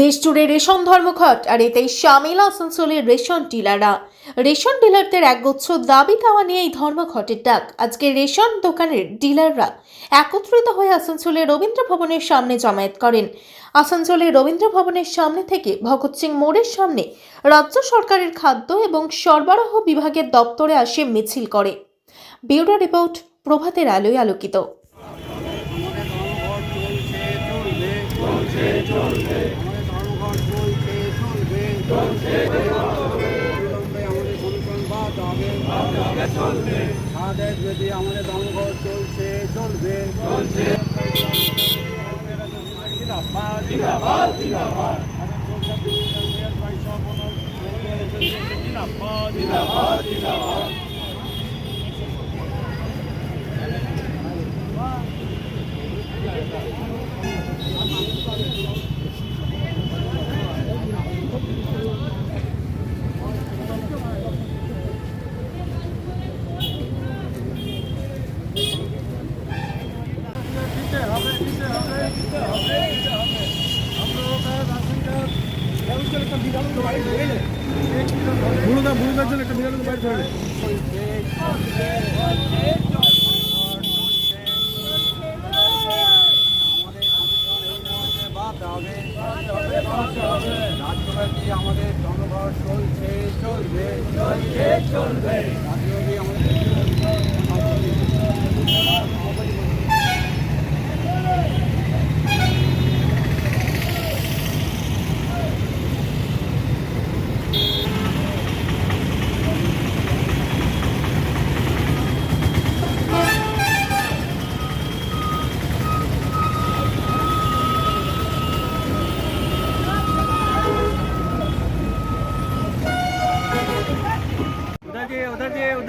দেশ জুড়ে রেশন ধর্মঘট আর এতেই সামিল আসানসোলের রেশন ডিলাররা। রেশন ডিলারদের একগুচ্ছ দাবি দেওয়া নিয়ে এই ধর্মঘটের ডাক। আজকে রেশন দোকানের ডিলাররা একত্রিত হয়ে আসানসোলের রবীন্দ্র ভবনের সামনে জমায়েত করেন। আসানসোলের রবীন্দ্র ভবনের সামনে থেকে ভগৎ সিং মোড়ের সামনে রাজ্য সরকারের খাদ্য এবং সরবরাহ বিভাগের দপ্তরে আসে মিছিল করে। ব্যুরো রিপোর্ট প্রভাতের আলোয় আলোকিত। আদেশ যদি আমাদের ধর্মঘট চলছে চলবে। জিন্দাবাদ, জন্য একটা বিড়াল বাইরে ধরে নেয় বুড়োদা আমাদের জনগণ চলছে চলবে চলবে চলবে।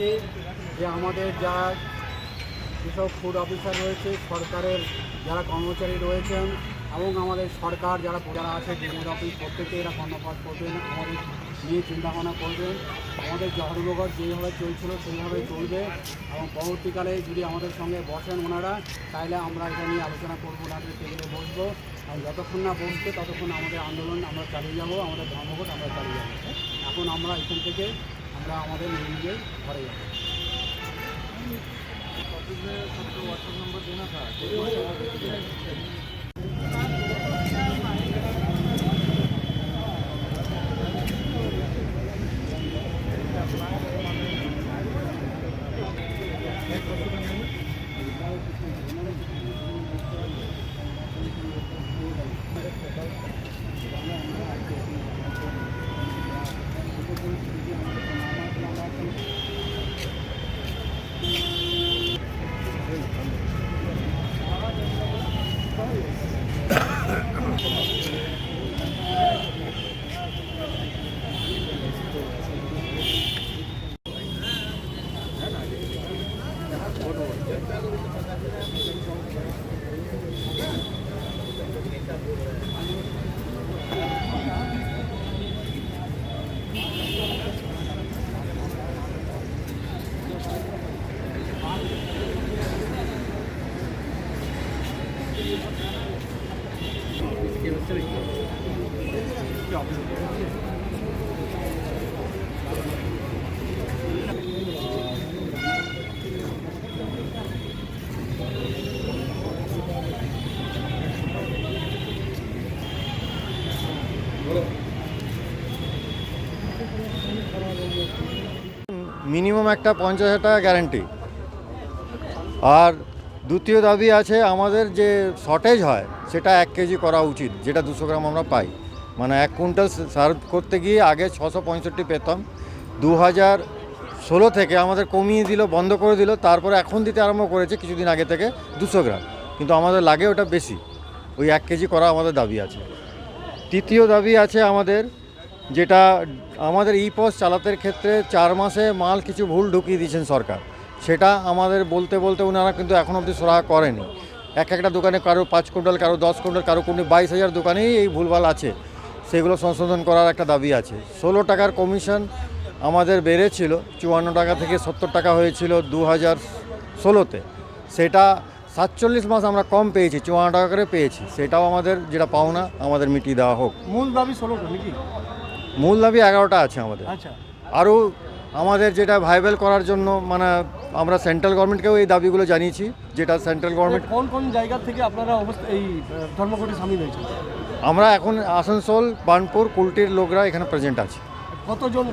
করছি যে আমাদের যা যেসব ফুড অফিসার রয়েছে, সরকারের যারা কর্মচারী রয়েছেন এবং আমাদের সরকার যারা যারা আছে ডিএড অফিস প্রত্যেকে এরা কর্ণপাত করবেন, আমাদের নিয়ে চিন্তাভাবনা করবেন। আমাদের ধর্মঘট যেভাবে চলছিল, সেইভাবে চলবে এবং পরবর্তীকালে যদি আমাদের সঙ্গে বসেন ওনারা, তাহলে আমরা এটা নিয়ে আলোচনা করব, ওনাদের টেবিলে বসবো। এবং যতক্ষণ না বসবে, ততক্ষণ আমাদের আন্দোলন আমরা চালিয়ে যাব, আমাদের ধর্মঘট আমরা চালিয়ে যাব। এখন আমরা এখান থেকে আমরা আমাদের নিজে নিজের ঘরে যাব। নম্বর দেনা মিনিমাম একটা পঞ্চাশ হাজার টাকা গ্যারেন্টি। আর দ্বিতীয় দাবি আছে, আমাদের যে শর্টেজ হয়, সেটা এক কেজি করা উচিত, যেটা দুশো গ্রাম আমরা পাই। মানে এক কুইন্টাল সার্ভ করতে গিয়ে আগে ছশো পঁয়ষট্টি পেতাম। দু হাজার ষোলো থেকে আমাদের কমিয়ে দিল, বন্ধ করে দিল, তারপরে এখন দিতে আরম্ভ করেছে কিছুদিন আগে থেকে দুশো গ্রাম। কিন্তু আমাদের লাগে ওটা বেশি, ওই এক কেজি করা আমাদের দাবি আছে। তৃতীয় দাবি আছে আমাদের, যেটা আমাদের ই পস চালাতের ক্ষেত্রে চার মাসে মাল কিছু ভুল ঢুকিয়ে দিয়েছেন সরকার। সেটা আমাদের বলতে বলতে ওনারা কিন্তু এখন অবধি সরাহা করেনি। এক একটা দোকানে কারও পাঁচ কুইন্টাল কারও দশ কুইন্টাল কারও কোনো বাইশ হাজার দোকানেই এই ভুলভাল আছে। সেগুলো সংশোধন করার একটা দাবি আছে। ষোলো টাকার কমিশন আমাদের বেড়েছিল চুয়ান্ন টাকা থেকে সত্তর টাকা হয়েছিল দু হাজার ষোলোতে। সেটা সাতচল্লিশ মাস আমরা কম পেয়েছি চুয়ান্ন টাকা করে পেয়েছি। সেটাও আমাদের যেটা পাওনা আমাদের মিটিয়ে দেওয়া হোক। মূল দাবি ষোলোটা নাকি? মূল দাবি এগারোটা আছে আমাদের। আচ্ছা। আরও আমাদের যেটা ভাইবেল করার জন্য মানে আমরা সেন্ট্রাল গভর্নমেন্টকেও এই দাবিগুলো জানিয়েছি যেটা সেন্ট্রাল গভর্নমেন্ট কোন কোন জায়গা থেকে আপনারা অবস্থা এই ধর্মঘটে সামিল হয়েছে আমরা এখন আসানসোল বার্নপুর কুলটির লোকরা এখানে প্রেজেন্ট আছে। কতজন?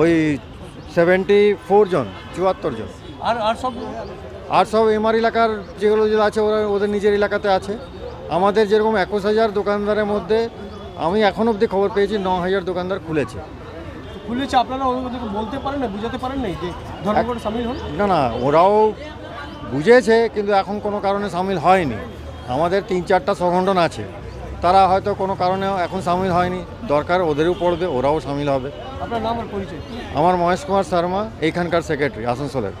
ওই সেভেন্টি ফোর জন চুয়াত্তর জন। আর আর সব? আর সব এমআর এলাকার যেগুলো যেগুলো আছে ওরা ওদের নিজের এলাকাতে আছে। আমাদের যেরকম একুশ হাজার দোকানদারের মধ্যে আমি এখন অবধি খবর পেয়েছি ন হাজার দোকানদার খুলেছে। খুলেছে আপনারা ওদেরকে বলতে পারেন না বুঝাতে পারেন না যে ধর্মঘটে সামিল হন না না ওরাও বুঝেছে কিন্তু এখন কোনো কারণে সামিল হয়নি। আমাদের তিন চারটা সংগঠন আছে তারা হয়তো কোনো কারণে এখন সামিল হয়নি। দরকার ওদেরও পড়বে ওরাও সামিল হবে। আপনার নাম আর পরিচয়? আমার মহেশ কুমার শর্মা এইখানকার সেক্রেটারি আসানসোলের।